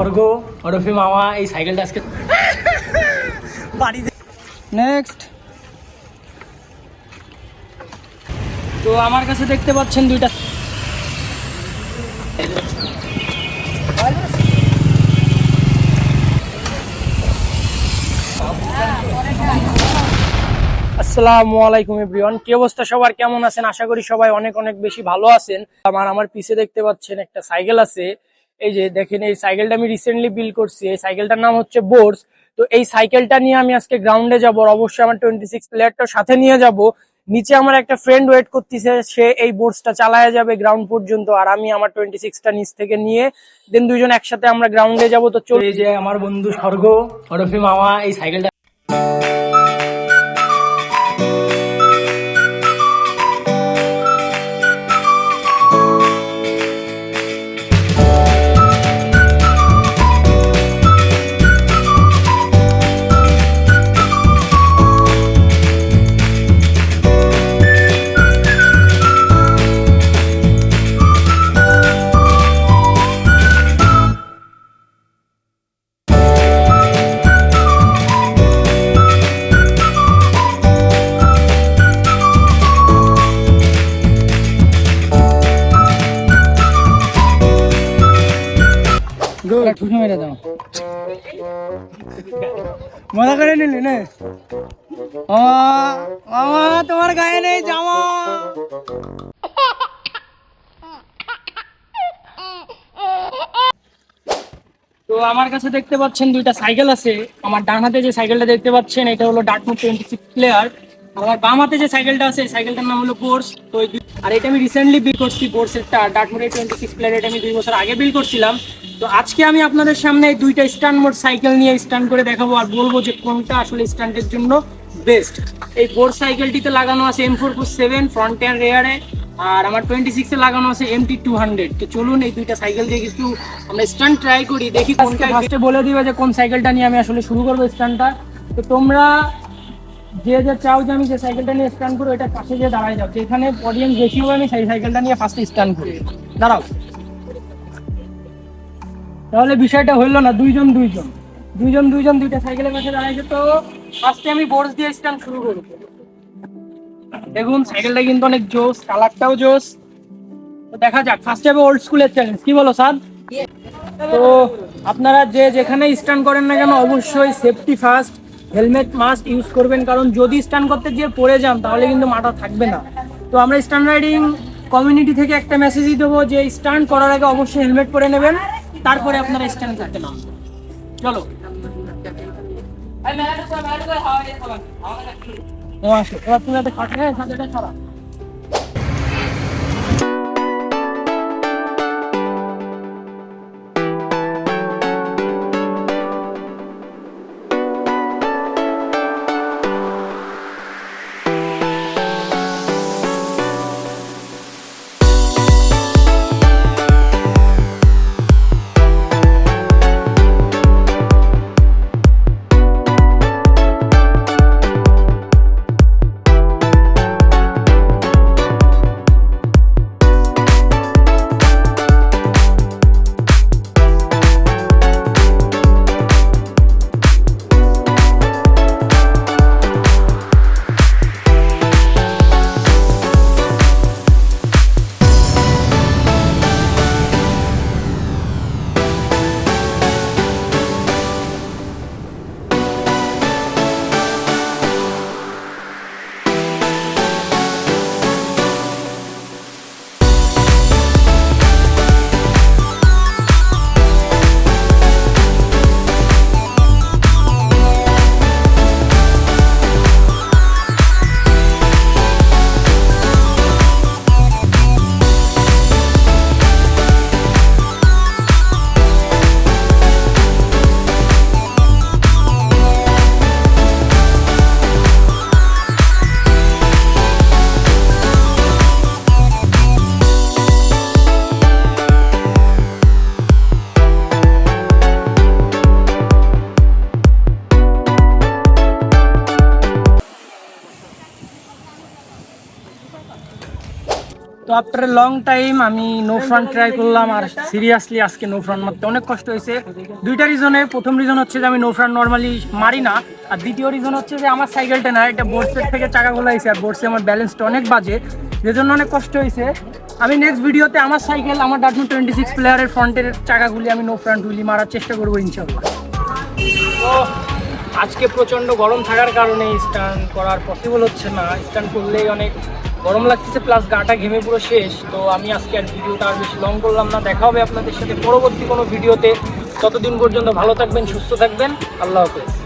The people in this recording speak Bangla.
স্বর্গ ওরফে মামা এই সাইকেলটা আজকে বাড়িতে নেক্সট তো আমার কাছে দেখতে পাচ্ছেন দুইটা। আসসালামু আলাইকুম এভরিওয়ান কি অবস্থা সবার? কেমন আছেন? আশা করি সবাই অনেক অনেক বেশি ভালো আছেন। আমার আমার পিছে দেখতে পাচ্ছেন একটা সাইকেল আছে। এই যে দেখেন, এই সাইকেলটা আমি রিসেন্টলি বিল করছি, এই সাইকেলটার নাম হচ্ছে বোর্স তো এই সাইকেলটা নিয়ে আমি আজকে গ্রাউন্ডে যাব অবশ্যই আমার টোয়েন্টি সিক্স প্লেয়ারটার সাথে নিয়ে যাব। নিচে আমার একটা ফ্রেন্ড ওয়েট করতেছে, সে এই বোর্ডসটা চালায়া যাবে গ্রাউন্ড পর্যন্ত আর আমি আমার টোয়েন্টি সিক্সটা নিচ থেকে নিয়ে দেন দুজন একসাথে আমরা গ্রাউন্ডে যাব। তো চলে যে আমার বন্ধু স্বর্গ ওরফে মামা, এই সাইকেলটা মেরে দাও। মজা করে নিলি তোমার গায়ে নেই জামা। তো আমার কাছে দেখতে পাচ্ছেন দুইটা সাইকেল আছে। আমার ডান হাতে যে সাইকেলটা দেখতে পাচ্ছেন, এটা হলো ডাটমো টোয়েন্টি সিক্স প্লেয়ার। আমার বাম হাতে যে সাইকেলটা আছে সাইকেলটার নাম হলো বোর্স তো আর এটা আমি রিসেন্টলি বিল করছি বোর্সেরটা ডাটমোর টোয়েন্টি সিক্স প্লেয়ার এটা আমি দুই বছর আগে বিল করছিলাম। তো আজকে আমি আপনাদের সামনে এই দুইটা স্ট্যান্ড মোড সাইকেল নিয়ে স্ট্যান্ড করে দেখাবো আর বলব যে কোনটা আসলে স্ট্যান্ডের জন্য বেস্ট। এই বোর্ড সাইকেলটিতে লাগানো আছে M four four seven front and রেয়ারে আর আমার টোয়েন্টি সিক্সে লাগানো আছে এম টি টু হান্ড্রেড তো চলুন এই দুইটা সাইকেল দিয়ে কিছু আমরা স্ট্যান্ড ট্রাই করি, দেখি কোনটা ফার্স্টে বলে দিবে যে কোন সাইকেলটা নিয়ে আমি আসলে শুরু করব স্ট্যান্ডটা। তো তোমরা যে যে চাও যে আমি যে সাইকেলটা নিয়ে স্ট্যান্ড করব, এটা পাশে যে দাঁড়ায় যাও। যেখানে অডিয়েন্স বেশি হবে আমি সেই সাইকেলটা নিয়ে ফার্স্টে স্ট্যান্ড করি। দাঁড়াও। তাহলে বিষয়টা হইল না, দুইজন দুইজন। দুইজন দুইজন দুইটা সাইকেলের পাশে দাঁড়াইছে তো ফার্স্টে আমি বোর্ডস দিয়ে স্ট্যান্ড শুরু করব দেখুন, সাইকেলটা কিন্তু অনেক জোস, কালারটাও জোস। তো দেখা যাক ফার্স্টে হবে ওল্ড স্কুলের চ্যালেঞ্জ কি বলো স্যার? তো আপনারা যে যেখানে স্ট্যান্ড করেন না কেন, অবশ্যই safety first helmet mask use করবেন, কারণ যদি স্ট্যান্ড করতে গিয়ে পড়ে যান, তাহলে কিন্তু মাথা থাকবে না। তো আমরা স্ট্যান্ড রাইডিং কমিউনিটি থেকে একটা মেসেজই দেবো যে স্ট্যান্ড করার আগে অবশ্যই হেলমেট পরে নেবেন। তারপরে আপনারা স্ট্যান্ড করতে নাম চলো। ও আসো। এবার তুমি একটা খাটে হ্যাঁ সাথে তো আফটার লং টাইম আমি নো ফ্রন্ট ট্রাই করলাম আর সিরিয়াসলি আজকে নো ফ্রন্ট মারতে অনেক কষ্ট হয়েছে। দুইটা রিজনে প্রথম রিজন হচ্ছে যে আমি নো ফ্রন্ট নর্মালি মারি না। আর দ্বিতীয় রিজন হচ্ছে যে আমার সাইকেলটা না এটা বোর্ডসের থেকে চাকাগুলো হয়েছে আর বোর্ডসে আমার ব্যালেন্সটা অনেক বাজে। যে জন্য অনেক কষ্ট হয়েছে। আমি নেক্সট ভিডিওতে আমার সাইকেল আমার ডাটমু টোয়েন্টি সিক্স প্লেয়ারের ফ্রন্টের চাকাগুলি আমি নো ফ্রন্ট হুইলি মারার চেষ্টা করব ইনশাল্লাহ তো আজকে প্রচণ্ড গরম থাকার কারণে স্টান করার পসিবল হচ্ছে না। স্টান করলেই অনেক গরম লাগতেছে প্লাস গাটা ঘেমে পুরো শেষ। তো আমি আজকে আর ভিডিওটা আর বেশি লং করলাম না। দেখা হবে আপনাদের সাথে পরবর্তী কোনো ভিডিওতে। ততদিন পর্যন্ত ভালো থাকবেন, সুস্থ থাকবেন। আল্লাহ হাফেজ।